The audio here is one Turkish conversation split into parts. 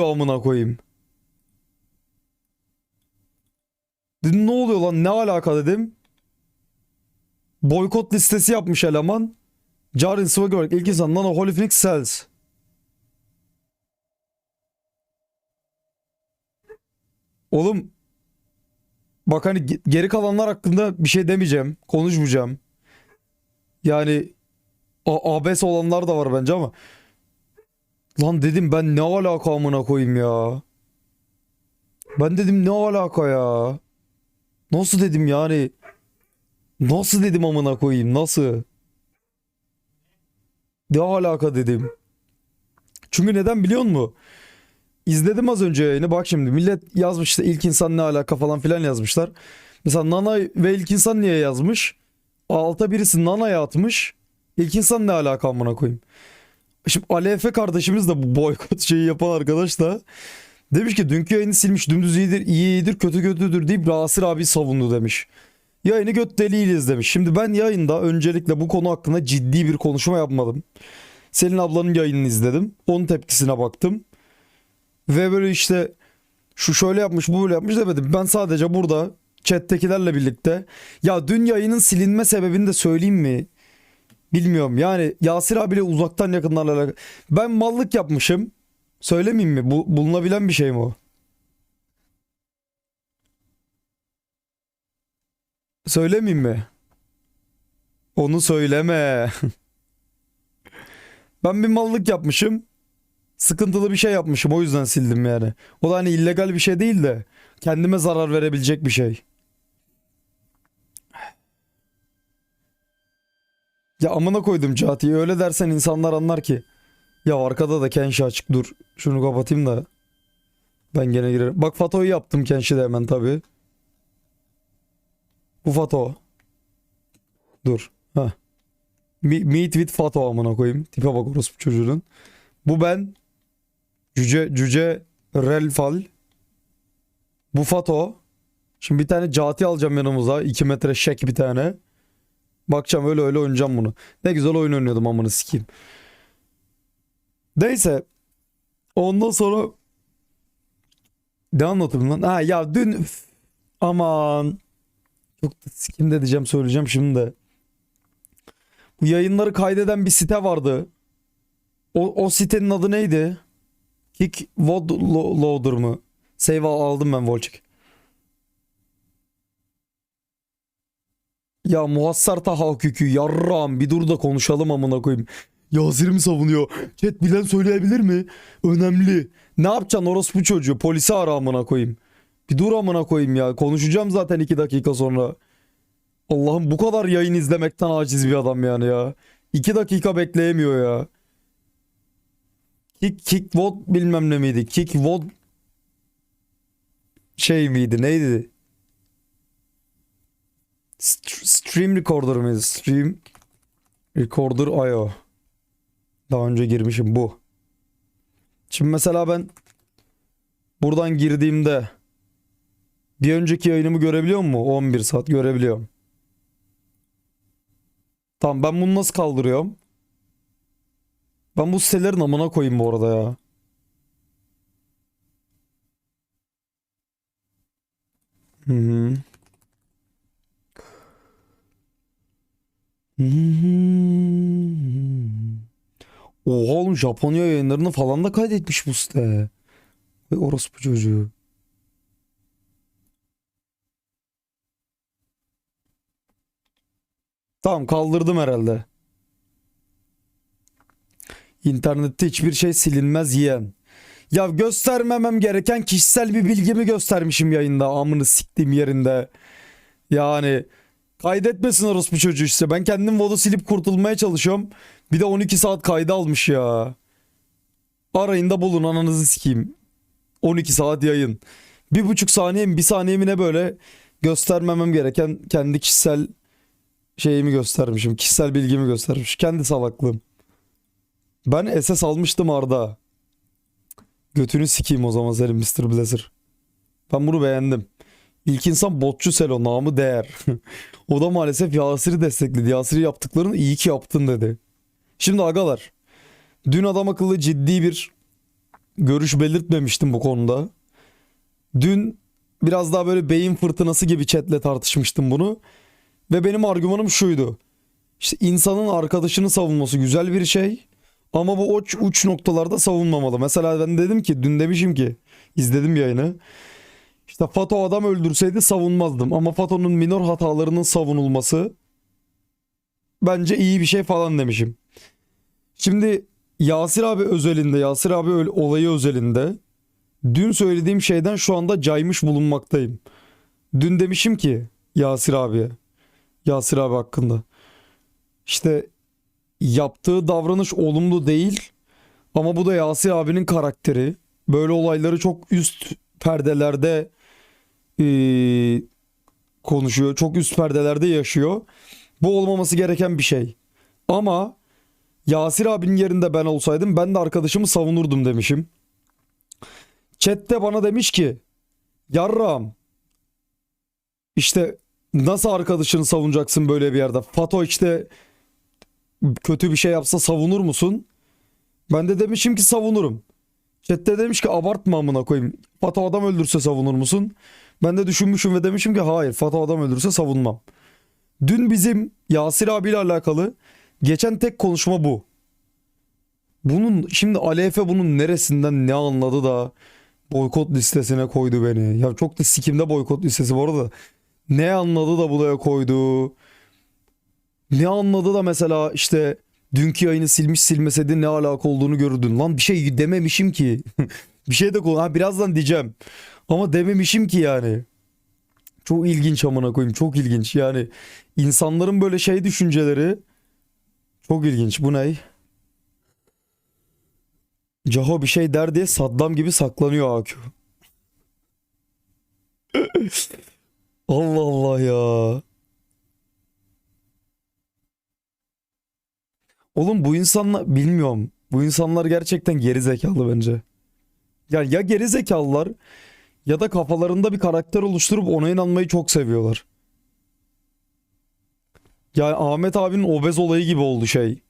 oluyor amına koyayım? Dedim ne oluyor lan ne alaka dedim. Boykot listesi yapmış eleman. Jaren Swagger ilk insan Nano Holy Phoenix Cells. Oğlum bak hani ge- geri kalanlar hakkında bir şey demeyeceğim. Konuşmayacağım. Yani a- abes olanlar da var bence ama lan dedim ben ne alaka amına koyayım ya. Ben dedim ne alaka ya. Nasıl dedim yani. Nasıl dedim amına koyayım nasıl? Ne alaka dedim. Çünkü neden biliyor musun? İzledim az önce yayını. Bak şimdi millet yazmış işte ilk insan ne alaka falan filan yazmışlar. Mesela Nana ve ilk insan niye yazmış? Alta birisi Nana'ya atmış. İlk insan ne alaka amına koyayım. Şimdi Ali Efe kardeşimiz de bu boykot şeyi yapan arkadaş da demiş ki dünkü yayını silmiş dümdüz iyidir, iyi iyidir, kötü kötüdür deyip Rasir abi savundu demiş. Yayını göt deliyiz demiş. Şimdi ben yayında öncelikle bu konu hakkında ciddi bir konuşma yapmadım. Selin ablanın yayınını izledim. Onun tepkisine baktım. Ve böyle işte şu şöyle yapmış bu böyle yapmış demedim. Ben sadece burada chat'tekilerle birlikte ya dün yayının silinme sebebini de söyleyeyim mi? Bilmiyorum yani Yasir abiyle uzaktan yakınlarla alakalı. Ben mallık yapmışım. Söylemeyeyim mi? Bu, bulunabilen bir şey mi o? Söylemeyeyim mi? Onu söyleme. ben bir mallık yapmışım. Sıkıntılı bir şey yapmışım o yüzden sildim yani. O da hani illegal bir şey değil de kendime zarar verebilecek bir şey. Ya amına koydum Cati'yi öyle dersen insanlar anlar ki. Ya arkada da Kenshi açık dur. Şunu kapatayım da. Ben gene girerim. Bak Fato'yu yaptım Kenshi de hemen tabi. Bu Fato. Dur. Ha. Meet with Fato amına koyayım. Tipe bak orospu çocuğunun. Bu ben. Cüce Cüce Relfal. Bu Fato. Şimdi bir tane Cati alacağım yanımıza. 2 metre şek bir tane. Bakacağım öyle öyle oynayacağım bunu. Ne güzel oyun oynuyordum amını sikeyim. Neyse. Ondan sonra ne anlatayım lan? Ha ya dün Üf, aman çok da sikim de diyeceğim söyleyeceğim şimdi de. Bu yayınları kaydeden bir site vardı. O, o sitenin adı neydi? Kick Vod Lo- Loader mı? Save al- aldım ben Volchik. Ya Muhassar Tahakkükü yarram bir dur da konuşalım amına koyayım. Yasir mi savunuyor? Chat bilen söyleyebilir mi? Önemli. Ne yapacaksın orospu çocuğu? Polisi ara amına koyayım. Bir dur amına koyayım ya. Konuşacağım zaten iki dakika sonra. Allah'ım bu kadar yayın izlemekten aciz bir adam yani ya. İki dakika bekleyemiyor ya. Kick, kick vod bilmem ne miydi? Kick vod şey miydi? Neydi? St- Stream Recorder mıydı? Stream Recorder IO. Daha önce girmişim bu. Şimdi mesela ben buradan girdiğimde bir önceki yayınımı görebiliyor mu? 11 saat görebiliyorum. Tamam ben bunu nasıl kaldırıyorum? Ben bu sitelerin amına koyayım bu arada ya. Hı hı. Oha oğlum Japonya yayınlarını falan da kaydetmiş bu site. Ve orospu çocuğu. Tamam kaldırdım herhalde. İnternette hiçbir şey silinmez yiyen. Ya göstermemem gereken kişisel bir bilgimi göstermişim yayında. Amını siktiğim yerinde. Yani kaydetmesin orospu çocuğu işte. Ben kendim vodu silip kurtulmaya çalışıyorum. Bir de 12 saat kaydı almış ya. Arayın da bulun ananızı sikeyim. 12 saat yayın. Bir buçuk saniye mi bir saniye mi ne böyle göstermemem gereken kendi kişisel şeyimi göstermişim. Kişisel bilgimi göstermiş. Kendi salaklığım. Ben SS almıştım Arda. Götünü sikeyim o zaman senin Mr. Blazer. Ben bunu beğendim. İlk insan botçu Selo namı değer. o da maalesef Yasir'i destekledi. Yasir'i yaptıklarını iyi ki yaptın dedi. Şimdi agalar. Dün adam akıllı ciddi bir görüş belirtmemiştim bu konuda. Dün biraz daha böyle beyin fırtınası gibi chatle tartışmıştım bunu. Ve benim argümanım şuydu. İşte insanın arkadaşını savunması güzel bir şey. Ama bu uç, uç noktalarda savunmamalı. Mesela ben dedim ki dün demişim ki izledim yayını. İşte Fato adam öldürseydi savunmazdım. Ama Fato'nun minor hatalarının savunulması bence iyi bir şey falan demişim. Şimdi Yasir abi özelinde, Yasir abi olayı özelinde dün söylediğim şeyden şu anda caymış bulunmaktayım. Dün demişim ki Yasir abiye, Yasir abi hakkında. İşte yaptığı davranış olumlu değil ama bu da Yasir abinin karakteri. Böyle olayları çok üst perdelerde eee, konuşuyor. Çok üst perdelerde yaşıyor. Bu olmaması gereken bir şey. Ama Yasir abinin yerinde ben olsaydım ben de arkadaşımı savunurdum demişim. Chat'te bana demiş ki Yarram işte nasıl arkadaşını savunacaksın böyle bir yerde? Fato işte kötü bir şey yapsa savunur musun? Ben de demişim ki savunurum. Chat'te demiş ki abartma amına koyayım. Fato adam öldürse savunur musun? Ben de düşünmüşüm ve demişim ki hayır Fato adam öldürse savunmam. Dün bizim Yasir abiyle alakalı geçen tek konuşma bu. Bunun şimdi Ali Efe bunun neresinden ne anladı da boykot listesine koydu beni. Ya çok da sikimde boykot listesi bu arada. Ne anladı da buraya koydu. Ne anladı da mesela işte dünkü yayını silmiş silmeseydi ne alaka olduğunu görürdün. Lan bir şey dememişim ki. bir şey de konu. Ha birazdan diyeceğim. Ama dememişim ki yani. Çok ilginç amına koyayım. Çok ilginç. Yani insanların böyle şey düşünceleri çok ilginç. Bu ne? Caho bir şey der diye Saddam gibi saklanıyor AQ. Allah Allah ya. Oğlum bu insanlar bilmiyorum. Bu insanlar gerçekten geri zekalı bence. Ya ya geri zekalılar ya da kafalarında bir karakter oluşturup ona inanmayı çok seviyorlar. Yani Ahmet abinin obez olayı gibi oldu şey.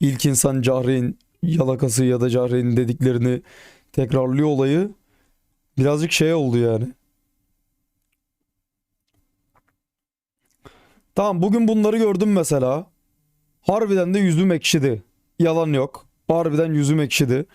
İlk insan Cahre'nin yalakası ya da Cahre'nin dediklerini tekrarlıyor olayı. Birazcık şey oldu yani. Tamam bugün bunları gördüm mesela. Harbiden de yüzüm ekşidi. Yalan yok. Harbiden yüzüm ekşidi.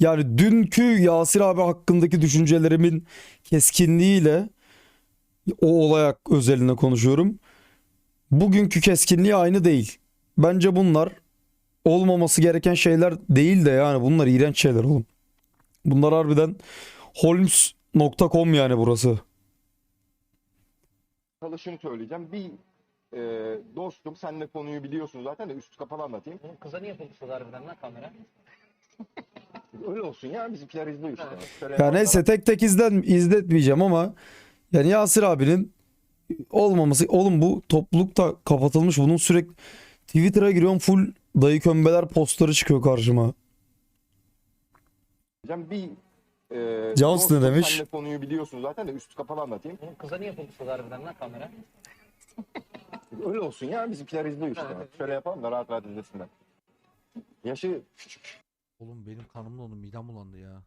Yani dünkü Yasir abi hakkındaki düşüncelerimin keskinliğiyle o olay özelinde konuşuyorum. Bugünkü keskinliği aynı değil. Bence bunlar olmaması gereken şeyler değil de yani bunlar iğrenç şeyler oğlum. Bunlar harbiden Holmes.com yani burası. Şunu söyleyeceğim. Bir e, dostum, sen de konuyu biliyorsun zaten de üstü kapalı anlatayım. Bunun kıza niye fokus harbiden lan kamera? Öyle olsun ya bizimkiler izliyor işte. Şöyle Ya neyse tek tek izlen, izletmeyeceğim ama yani Yasir abinin olmaması oğlum bu toplulukta kapatılmış bunun sürekli Twitter'a giriyorum full dayı kömbeler postları çıkıyor karşıma. Bir e, Jones ne demiş? Sen de konuyu biliyorsun zaten de üstü kapalı anlatayım. Bunun kıza niye fokus harbiden lan kamera? Öyle olsun ya bizimkiler izliyor işte. Şöyle yapalım da rahat rahat izlesinler. Yaşı küçük. Oğlum benim kanım dondu, midem bulandı ya.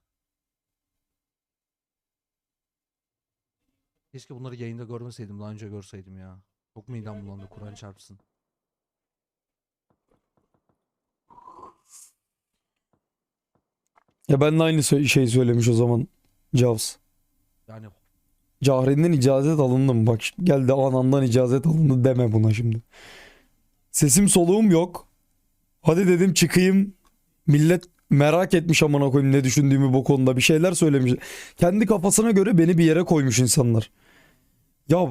Keşke bunları yayında görmeseydim, daha önce görseydim ya. Çok midem bulandı, Kur'an çarpsın. Ya ben de aynı sö- şeyi söylemiş o zaman Javs. Yani Cahre'nin icazet alındı mı? Bak geldi anandan icazet alındı deme buna şimdi. Sesim soluğum yok. Hadi dedim çıkayım. Millet merak etmiş amına koyayım ne düşündüğümü bu konuda. Bir şeyler söylemiş. Kendi kafasına göre beni bir yere koymuş insanlar. Ya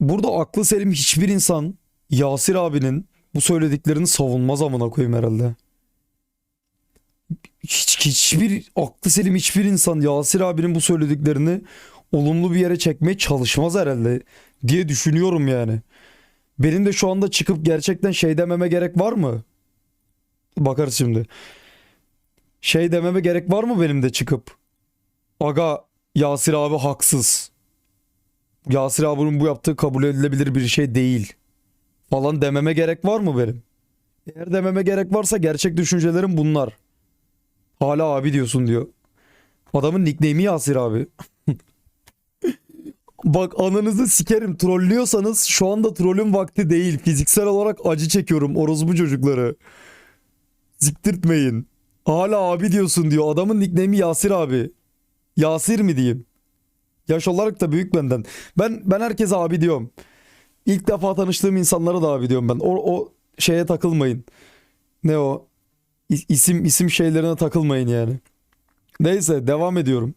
burada aklı selim hiçbir insan Yasir abinin bu söylediklerini savunmaz amına koyayım herhalde. Hiç, hiçbir aklı selim hiçbir insan Yasir abinin bu söylediklerini olumlu bir yere çekmeye çalışmaz herhalde diye düşünüyorum yani. Benim de şu anda çıkıp gerçekten şey dememe gerek var mı? Bakarız şimdi. Şey dememe gerek var mı benim de çıkıp? Aga Yasir abi haksız. Yasir abinin bu yaptığı kabul edilebilir bir şey değil. Falan dememe gerek var mı benim? Eğer dememe gerek varsa gerçek düşüncelerim bunlar. Hala abi diyorsun diyor. Adamın nickname'i Yasir abi. Bak ananızı sikerim. Trollüyorsanız şu anda trollün vakti değil. Fiziksel olarak acı çekiyorum orospu çocukları. Siktirtmeyin. Hala abi diyorsun diyor. Adamın nickname'i Yasir abi. Yasir mi diyeyim? Yaş olarak da büyük benden. Ben ben herkese abi diyorum. İlk defa tanıştığım insanlara da abi diyorum ben. O, o şeye takılmayın. Ne o? İsim isim şeylerine takılmayın yani. Neyse devam ediyorum.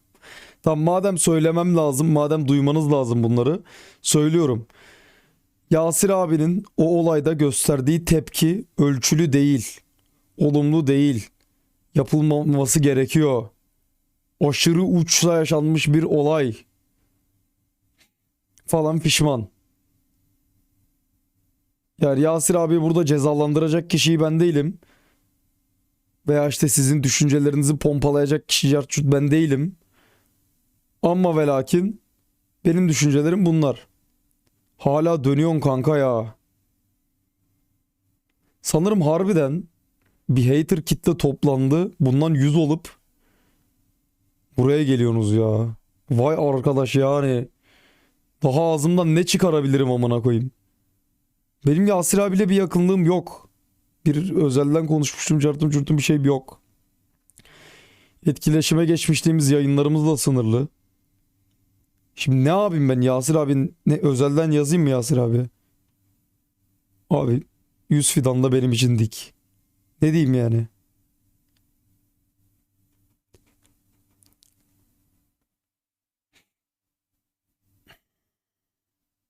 Tam madem söylemem lazım, madem duymanız lazım bunları söylüyorum. Yasir abinin o olayda gösterdiği tepki ölçülü değil. Olumlu değil. Yapılmaması gerekiyor. Aşırı uçla yaşanmış bir olay. Falan pişman. Yani Yasir abi burada cezalandıracak kişiyi ben değilim. Veya işte sizin düşüncelerinizi pompalayacak kişi Carçut ben değilim. Ama ve lakin benim düşüncelerim bunlar. Hala dönüyorsun kanka ya. Sanırım harbiden bir hater kitle toplandı. Bundan 100 olup buraya geliyorsunuz ya. Vay arkadaş yani. Daha ağzımdan ne çıkarabilirim amına koyayım. Benim Yasir abiyle bir yakınlığım yok. Bir özelden konuşmuştum, çarptım çürtüm bir şey yok. Etkileşime geçmişliğimiz yayınlarımız da sınırlı. Şimdi ne yapayım ben Yasir abi ne özelden yazayım mı Yasir abi? Abi 100 fidan da benim için dik. Ne diyeyim yani?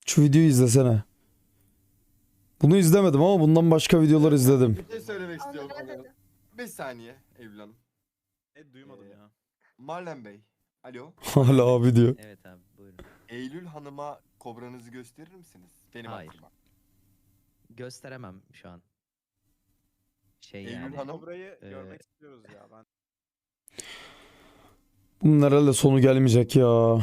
Şu videoyu izlesene. Bunu izlemedim ama bundan başka videolar izledim. Bir şey söylemek istiyorum. Bir saniye Evli Hanım. E, duymadım Ee, ya. Marlen Bey. Alo. Hala abi diyor. Evet abi buyurun. Eylül Hanım'a kobranızı gösterir misiniz? Benim Hayır. aklıma. Gösteremem şu an. Şey Eylül yani. Hanım. Burayı Ee, görmek istiyoruz ya. Ben Bunun herhalde sonu gelmeyecek ya.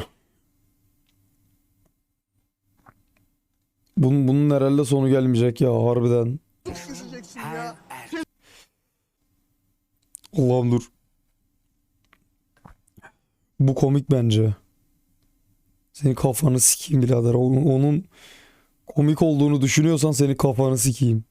Bunun, bunun herhalde sonu gelmeyecek ya harbiden. Allah'ım dur. Bu komik bence. Senin kafanı sikeyim birader. Onun, onun komik olduğunu düşünüyorsan senin kafanı sikeyim.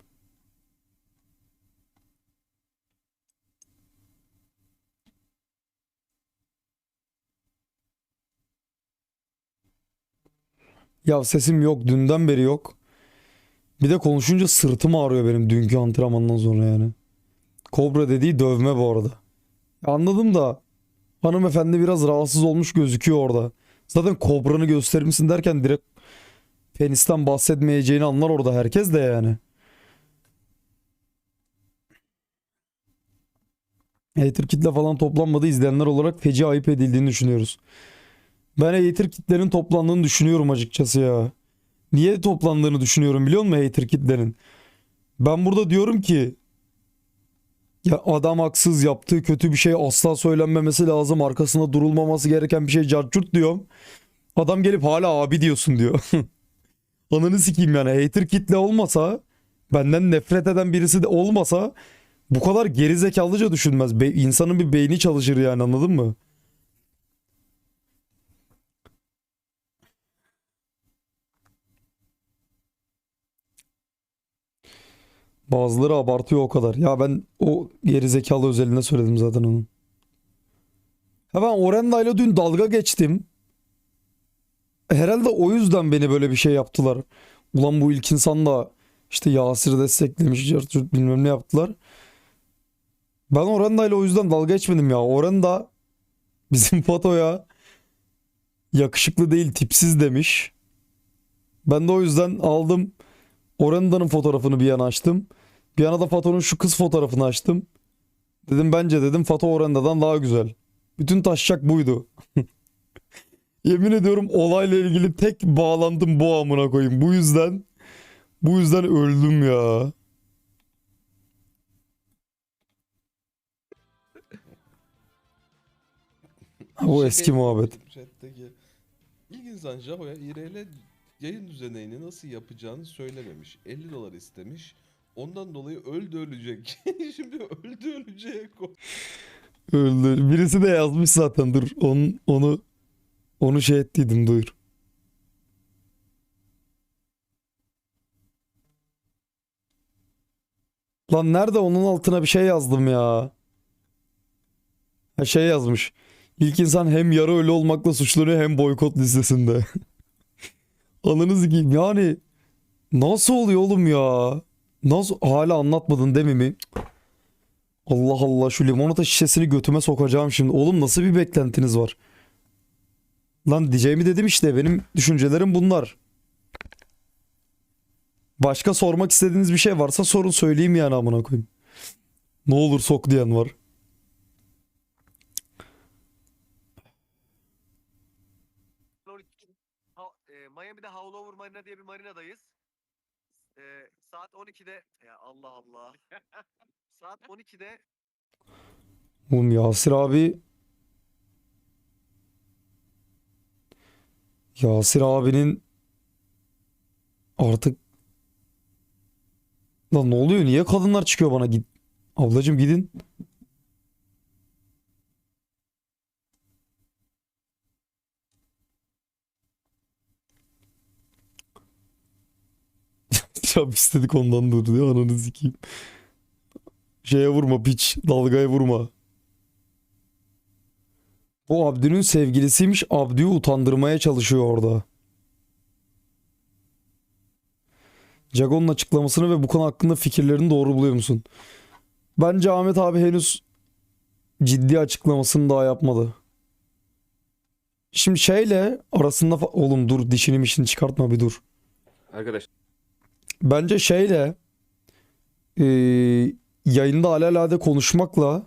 Ya sesim yok. Dünden beri yok. Bir de konuşunca sırtım ağrıyor benim dünkü antrenmandan sonra yani. Kobra dediği dövme bu arada. Anladım da hanımefendi biraz rahatsız olmuş gözüküyor orada. Zaten kobranı gösterir misin derken direkt penisten bahsetmeyeceğini anlar orada herkes de yani. Hater kitle falan toplanmadı izleyenler olarak feci ayıp edildiğini düşünüyoruz. Ben hater kitlerin toplandığını düşünüyorum açıkçası ya. Niye toplandığını düşünüyorum biliyor musun hater kitlerin? Ben burada diyorum ki ya adam haksız yaptığı kötü bir şey asla söylenmemesi lazım. Arkasında durulmaması gereken bir şey carçurt diyorum. Adam gelip hala abi diyorsun diyor. Ananı sikeyim yani hater kitle olmasa benden nefret eden birisi de olmasa bu kadar gerizekalıca düşünmez. Be- insanın bir beyni çalışır yani anladın mı? Bazıları abartıyor o kadar. Ya ben o gerizekalı özelinde söyledim zaten onun. Ha ben Orenda ile dün dalga geçtim. Herhalde o yüzden beni böyle bir şey yaptılar. Ulan bu ilk insan da işte Yasir desteklemiş, bilmem ne yaptılar. Ben Orenda ile o yüzden dalga geçmedim ya. Orenda bizim Fato'ya yakışıklı değil tipsiz demiş. Ben de o yüzden aldım. Orenda'nın fotoğrafını bir yana açtım. Bir yana da Fato'nun şu kız fotoğrafını açtım. Dedim bence dedim Fato Orenda'dan daha güzel. Bütün taşacak buydu. Yemin ediyorum olayla ilgili tek bağlandım bu amına koyayım. Bu yüzden bu yüzden öldüm ya. O Şey, eski muhabbet. Chat'teki ilk insan Jaho'ya IRL yayın düzenini nasıl yapacağını söylememiş. 50 dolar istemiş. Ondan dolayı öldü ölecek. Şimdi öldü öleceğe koy. Öldü. Birisi de yazmış zaten dur. Onu, onu, onu şey ettiydim dur. Lan nerede onun altına bir şey yazdım ya. Ha şey yazmış. İlk insan hem yarı ölü olmakla suçlanıyor hem boykot listesinde. Ananızı gibi yani nasıl oluyor oğlum ya? Nasıl hala anlatmadın değil mi? Allah Allah şu limonata şişesini götüme sokacağım şimdi. Oğlum nasıl bir beklentiniz var? Lan diyeceğimi dedim işte benim düşüncelerim bunlar. Başka sormak istediğiniz bir şey varsa sorun söyleyeyim yani amına koyayım. Ne olur sok diyen var. E, Miami'de Howlover Marina diye bir marinadayız. E, saat 12'de ya Allah Allah. saat 12'de Oğlum Yasir abi Yasir abinin artık Lan ne oluyor? Niye kadınlar çıkıyor bana git. Ablacım gidin. Ya istedik ondan dur diye ananı sikeyim. Şeye vurma piç. Dalgaya vurma. Bu Abdü'nün sevgilisiymiş. Abdü'yü utandırmaya çalışıyor orada. Jagon'un açıklamasını ve bu konu hakkında fikirlerini doğru buluyor musun? Bence Ahmet abi henüz ciddi açıklamasını daha yapmadı. Şimdi şeyle arasında oğlum dur dişini mişini çıkartma bir dur. Arkadaş Bence şeyle e, yayında alelade konuşmakla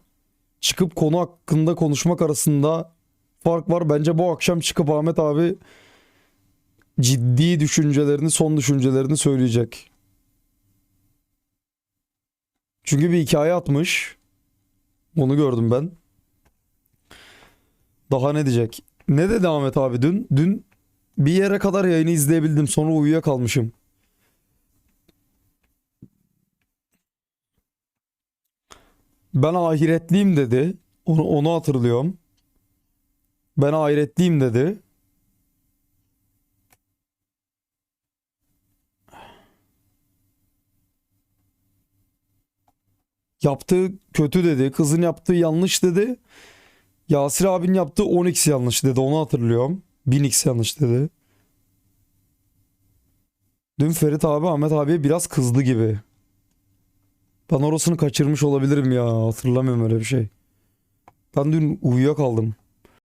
çıkıp konu hakkında konuşmak arasında fark var. Bence bu akşam çıkıp Ahmet abi ciddi düşüncelerini, son düşüncelerini söyleyecek. Çünkü bir hikaye atmış. Onu gördüm ben. Daha ne diyecek? Ne dedi Ahmet abi dün? Dün bir yere kadar yayını izleyebildim. Sonra uyuyakalmışım. Ben ahiretliyim dedi. Onu, onu hatırlıyorum. Ben ahiretliyim dedi. Yaptığı kötü dedi. Kızın yaptığı yanlış dedi. Yasir abinin yaptığı 10x yanlış dedi. Onu hatırlıyorum. 1000x yanlış dedi. Dün Ferit abi Ahmet abiye biraz kızdı gibi. Ben orasını kaçırmış olabilirim ya. Hatırlamıyorum öyle bir şey. Ben dün uyuyakaldım.